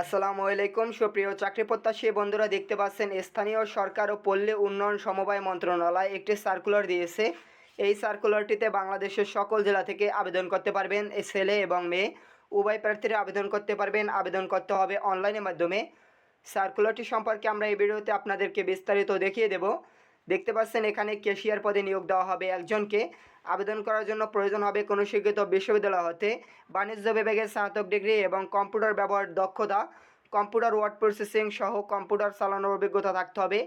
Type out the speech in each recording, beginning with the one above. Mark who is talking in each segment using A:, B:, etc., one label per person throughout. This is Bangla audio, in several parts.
A: আসসালামু আলাইকুম, সুপ্রিয় চাকরি প্রত্যাশী বন্ধুরা, দেখতে পাচ্ছেন স্থানীয় সরকার ও পল্লী উন্নয়ন সমবায় মন্ত্রণালয় একটি সার্কুলার দিয়েছে। এই সার্কুলারটিতে বাংলাদেশের সকল জেলা থেকে আবেদন করতে পারবেন ছেলে এবং মেয়ে। উভয় প্রার্থীরা আবেদন করতে পারবেন। আবেদন করতে হবে অনলাইনের মাধ্যমে। সার্কুলারটি সম্পর্কে আমরা এই ভিডিওতে আপনাদেরকে বিস্তারিত দেখিয়ে দেব। দেখতে পাচ্ছেন এখানে ক্যাশিয়ার পদে নিয়োগ দেওয়া হবে একজনকে। আবেদন করার জন্য প্রয়োজন হবে কোনো স্বীকৃত বিশ্ববিদ্যালয় হতে বাণিজ্য বিভাগের স্নাতক ডিগ্রি এবং কম্পিউটার ব্যবহার দক্ষতা, কম্পিউটার ওয়ার্ড প্রসেসিং সহ কম্পিউটার চালানোর অভিজ্ঞতা থাকতে হবে।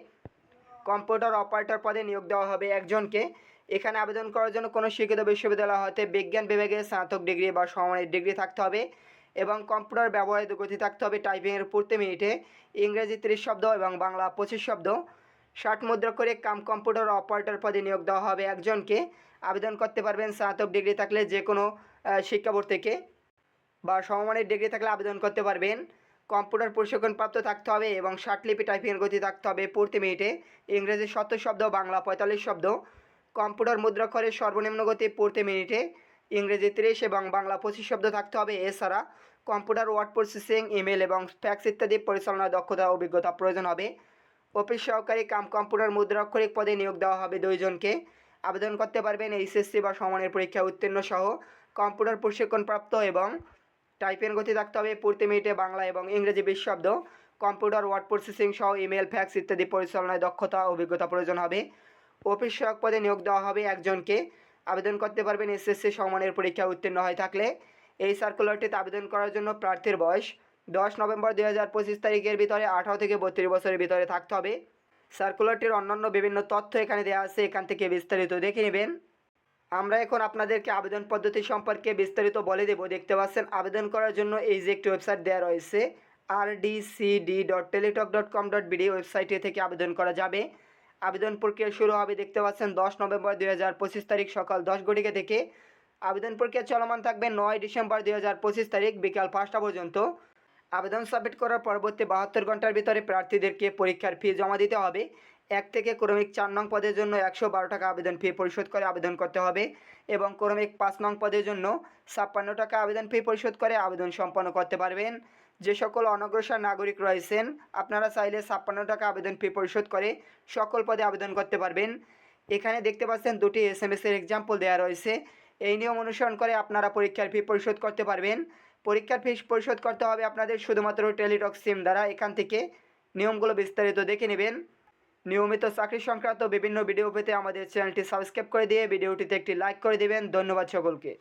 A: কম্পিউটার অপারেটর পদে নিয়োগ দেওয়া হবে একজনকে। এখানে আবেদন করার জন্য কোনো শিক্ষিত বিশ্ববিদ্যালয় হতে বিজ্ঞান বিভাগে স্নাতক ডিগ্রি বা সমানের ডিগ্রি থাকতে হবে এবং কম্পিউটার ব্যবহারের গতি থাকতে হবে টাইপিংয়ের প্রতি মিনিটে। ইংরেজি তিরিশ শব্দ এবং বাংলা পঁচিশ শব্দ। ষাট মুদ্রা করে কাম কম্পিউটার অপারেটর পদে নিয়োগ দেওয়া হবে। একজনকে আবেদন করতে পারবেন, স্নাতক ডিগ্রি থাকলে যে কোনো শিক্ষা বোর্ড থেকে বা সমমানের ডিগ্রি থাকলে আবেদন করতে পারবেন। কম্পিউটার প্রশিক্ষণপ্রাপ্ত থাকতে হবে এবং ষাট লিপি টাইপিংয়ের গতি থাকতে হবে প্রতি মিনিটে। ইংরেজি সত্তর শব্দ, বাংলা পঁয়তাল্লিশ শব্দ। কম্পিউটার মুদ্রাক্ষরের সর্বনিম্ন গতি প্রতি মিনিটে। ইংরেজি তিরিশ এবং বাংলা পঁচিশ শব্দ থাকতে হবে। এছাড়া কম্পিউটার ওয়ার্ড প্রসেসিং, ইমেল এবং ফ্যাক্স ইত্যাদি পরিচালনার দক্ষতা অভিজ্ঞতা প্রয়োজন হবে। অফিস সহকারী কাম কম্পিউটার মুদ্রাক্ষরিক পদে নিয়োগ দেওয়া হবে দুইজনকে। আবেদন করতে পারবেন এইচএসসি বা সমানের পরীক্ষা উত্তীর্ণ সহ কম্পিউটার প্রশিক্ষণপ্রাপ্ত এবং টাইপের গতি থাকতে হবে প্রতি মিনিটে বাংলা এবং ইংরেজি বিশ শব্দ, কম্পিউটার ওয়ার্ড প্রসেসিং সহ ইমেল ফ্যাক্স ইত্যাদি পরিচালনায় দক্ষতা, অভিজ্ঞতা প্রয়োজন হবে। অফিস সহায়ক পদে নিয়োগ দেওয়া হবে একজনকে। আবেদন করতে পারবেন এসএসসি সমানের পরীক্ষা উত্তীর্ণ হয়ে থাকলে। এই সার্কুলারটিতে আবেদন করার জন্য প্রার্থীর বয়স দশ নভেম্বর দুই হাজার পঁচিশ তারিখের ভিতরে আঠারো থেকে বত্রিশ বছরের ভিতরে থাকতে হবে। সার্কুলারটির অন্যান্য বিভিন্ন তথ্য এখানে দেওয়া আছে, এখান থেকে বিস্তারিত দেখে নেবেন। আমরা এখন আপনাদেরকে আবেদন পদ্ধতি সম্পর্কে বিস্তারিত বলে দেব। দেখতে পাচ্ছেন, আবেদন করার জন্য এই যে একটি ওয়েবসাইট দেওয়া রয়েছে আর DCD dot Teletalk dot com dot BD ওয়েবসাইটে থেকে আবেদন করা যাবে। আবেদন প্রক্রিয়া শুরু হবে, দেখতে পাচ্ছেন, দশ নভেম্বর দুই হাজার পঁচিশ তারিখ সকাল দশ ঘটিকা থেকে। আবেদন প্রক্রিয়া চলমান থাকবে নয় ডিসেম্বর দুই হাজার পঁচিশ তারিখ বিকাল পাঁচটা পর্যন্ত। আবেদন সাবমিট করার পরবর্তী বাহাত্তর ঘণ্টার ভিতরে প্রার্থীদেরকে পরীক্ষার ফি জমা দিতে হবে। এক থেকে ক্রমিক চার নং পদের জন্য একশো বারো টাকা আবেদন ফি পরিশোধ করে আবেদন করতে হবে এবং ক্রমিক পাঁচ নং পদের জন্য ছাপ্পান্ন টাকা আবেদন ফি পরিশোধ করে আবেদন সম্পন্ন করতে পারবেন। যে সকল অনগ্রসর নাগরিক রয়েছেন, আপনারা চাইলে ছাপ্পান্ন টাকা আবেদন ফি পরিশোধ করে সকল পদে আবেদন করতে পারবেন। এখানে দেখতে পাচ্ছেন দুটি এস এম এসের এক্সাম্পল দেওয়া রয়েছে। এই নিয়ম অনুসরণ করে আপনারা পরীক্ষার ফি পরিশোধ করতে পারবেন। পরীক্ষার ফিস পরিশোধ করতে হবে আপনাদের শুধুমাত্র টেলিটক সিম দ্বারা। এখান থেকে নিয়মগুলো বিস্তারিত দেখে নেবেন। নিয়মিত চাকরি সংক্রান্ত বিভিন্ন ভিডিও পেতে আমাদের চ্যানেলটি সাবস্ক্রাইব করে দিয়ে ভিডিওটিতে একটি লাইক করে দেবেন। ধন্যবাদ সকলকে।